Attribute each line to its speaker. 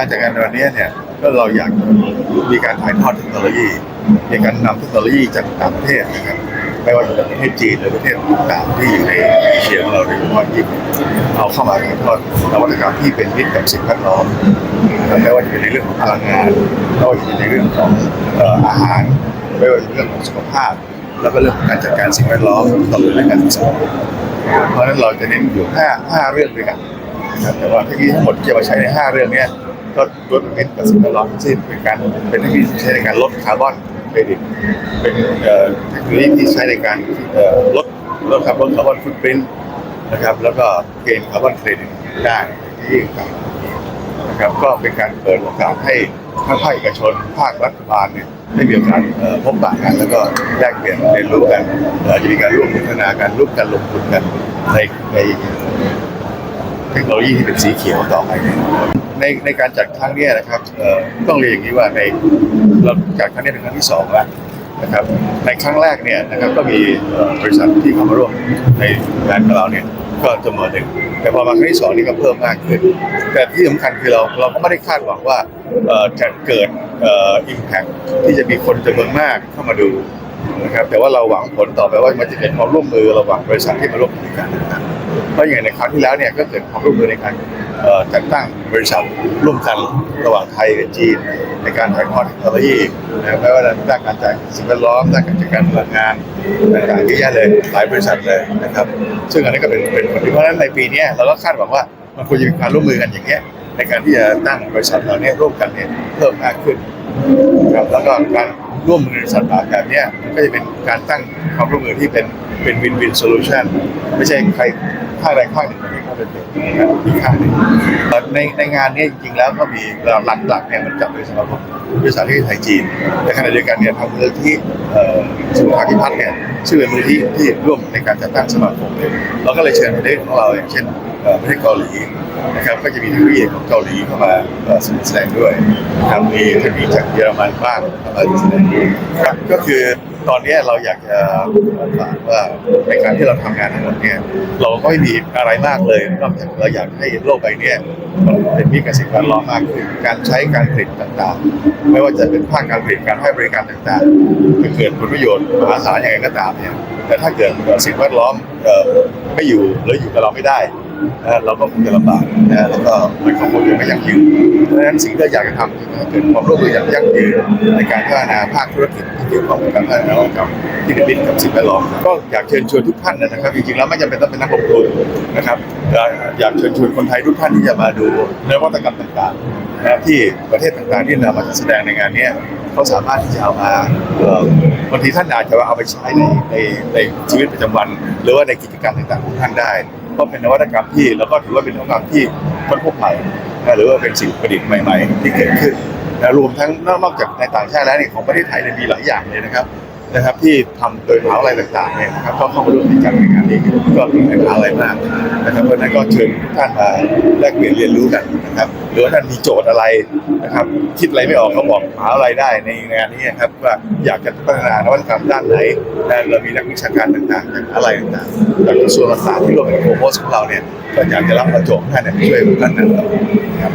Speaker 1: การจัดงานในวันนี้เนี่ยก็เราอยากมีการถ่ายทอดเทคโนโลยีมีการนำเทคโนโลยีจากต่างประเทศนะครับไม่ว่าจะเป็นประเทศจีนหรือประเทศต่างๆที่อยู่ในเอเชียของเราโดยเฉพาะยิ่งเอาเข้ามาถ่ายทอดนวัตกรรมที่เป็นมิตรกับสิ่งแวดล้อมไม่ว่าจะเป็นในเรื่องของพลังงานไม่ว่าจะเป็นในเรื่องของอาหารไม่ว่าจะเป็นเรื่องของสุขภาพ แล้วก็เรื่องของการจัดการสิ่งแวดล้อมตลอดเรื่องการศึกษาเพราะฉะนั้นเราจะเน้นอยู่ห้าห้าเรื่องด้วยกันแต่ว่าเทคโนโลยีทั้งหมดที่จะมาใช้ใน 5 เรื่องนี้ ก็ล้วนเป็นกับสิ่งแวดล้อมทั้งสิ้นเป็นการเป็นเทคโนโลยีที่ใช้ในการลดคาร์บอนเครดิตเป็นเอ่อเทคโนโลยีที่ใช้ในการลดลดคาร์บอนคาร์บอนฟุตปรินต์นะครับ แล้วก็เกณฑ์คาร์บอนเครดิตได้ที่ต่างนะครับก็เป็นการเปิดโอกาสให้ทั้งภาคเอกชนภาครัฐบาลเนี่ยได้มีโอกาสพบปะกันแล้วก็แลกเปลี่ยนเรียนรู้กันจะมีการร่วมพัฒนากันร่วมกันลงทุนกันในใน เทคโนโลยีที่เป็นสีเขียวต่อไปในในการจัดครั้งนี้นะครับต้องเรียนอย่างนี้ว่าในเราจัดครั้งนี้เป็นครั้งที่สองแล้วนะครับในครั้งแรกเนี่ยนะครับก็มีบริษัทที่เข้ามาร่วมในงานของเราเนี่ยก็จำนวนหนึ่งแต่พอมาครั้งที่สองนี่ก็เพิ่มมากขึ้น แต่ที่สำคัญคือเราเราก็ไม่ได้คาดหวังว่าจะเกิดอ่อ impact ที่จะมีคนจำนวนมากเข้ามาดูนะครับแต่ว่าเราหวังผลต่อไปว่ามันจะเป็นความร่วมมือระหว่างบริษัทที่มาร่วมกิจกรรมต่างๆ เพราะอย่างในคราวที่แล้วเนี่ยก็เกิดความร่วมมือในการจัดตั้งบริษัทร่วมกันระหว่างไทยกับจีน ในการถ่ายทอดเทคโนโลยีนะครับไม่ว่าด้านการจัดสิ่งแวดล้อมด้านการจัดการพลังงานต่างๆเยอะแยะเลยหลายบริษัทเลยนะครับ ซึ่งอันนี้ก็เป็นเป็นเพราะฉะนั้นในปีนี้เราก็คาดหวังว่ามันควรจะมีการร่วมมือกันอย่างเงี้ยในการที่จะตั้งบริษัทเหล่านี้ร่วมกันเนี่ยเพิ่มมากขึ้นครับแล้วก็การร่วมมือในสัตว์ป่าแบบนี้ก็จะเป็นการตั้งความร่วมมือที่เป็นเป็นวินวินโซลูชันไม่ใช่ใคร ข้างใดข้างหนึ่งมันไม่เข้าเป็นเป็นนะครับอีกข้างหนึ่งในในงานนี้จริงๆแล้วก็มีหลักหลักๆเนี่ยมันจับโดยสมาคมบริษัทที่ไทยจีนในขณะเดียวกันเนี่ยทางมูลที่สุภาพิพัฒน์เนี่ยชื่อเป็นมูลที่ที่ร่วมในการจัดตั้งสมาคมเลยเราก็เลยเชิญประเทศของเราอย่างเช่นประเทศเกาหลีนะครับก็จะมีเทคโนโลยีของเกาหลีเข้ามาเอ่อแสดงด้วยนะครับมีเทคโนโลยีจากเยอรมันบ้างมาแสดงด้วยครับก็คือ ตอนนี้เราอยากจะฝากว่าในการที่เราทำงานทั้งหมดเนี่ยเราก็ไม่มีอะไรมากเลยนอกจากเราอยากให้โลกใบนี้มันเป็นมิตรกับสิ่งแวดล้อมมากขึ้นการใช้การผลิตต่างๆ ไม่ว่าจะเป็นภาคการผลิตการให้บริการต่างๆจะเกิดผลประโยชน์มหาศาลยังไงก็ตามเนี่ยแต่ถ้าเกิดสิ่งแวดล้อมไม่อยู่หรืออยู่กับเราไม่ได้ นะเราก็คงจะลำบากนะแล้วก็มันก็คงจะไม่ยั่งยืนเพราะฉะนั้นสิ่งที่อยากจะทำคือเกิดความร่วมมืออย่างยั่งยืนในการพัฒนาภาคธุรกิจที่เกี่ยวข้องกับการพัฒนานวัตกรรมที่เป็นมิตรกับสิ่งแวดล้อมก็อยากเชิญชวนทุกท่านนะครับจริงๆแล้วไม่จำเป็นต้องเป็นนักลงทุนนะครับอยากเชิญชวนคนไทยทุกท่านที่จะมาดูนวัตกรรมต่างๆนะที่ประเทศต่างๆที่นำมาแสดงในงานนี้เขาสามารถที่จะเอามาบางทีท่านอาจจะเอาไปใช้ในในในชีวิตประจำวัน หรือว่าในกิจกรรมต่างๆของท่านได้ ก็เป็นนวัตกรรมที่แล้วก็ถือว่าเป็นนวัตกรรมที่ค้นพบใหม่หรือว่าเป็นสิ่งประดิษฐ์ใหม่ ๆ ที่เกิดขึ้นรวมทั้งนอกจากในต่างชาติแล้วเนี่ยของประเทศไทยเนี่ยมีหลายอย่างเลยนะครับ นะครับที่ทำโดยมหาวิทยาลัยต่างๆเนี่ยนะครับก็เข้ามาร่วมกิจกรรมในงานนี้ก็มีหลายมหาอะไรมากนะครับเพราะฉะนั้นก็เชิญทุกท่านมาแลกเปลี่ยนเรียนรู้กันนะครับหรือว่าท่านมีโจทย์อะไรนะครับคิดอะไรไม่ออกก็บอกมหาอะไรได้ในงานนี้นะครับว่าอยากจะพัฒนานวัตกรรมด้านไหนนะเรามีนักวิชาการต่างๆจากอะไรต่างๆจากกระทรวงต่างๆที่ร่วมกับโคโมสของเราเนี่ยก็อยากจะรับประโจทย์ท่านเนี่ยช่วยท่านนั้นครับ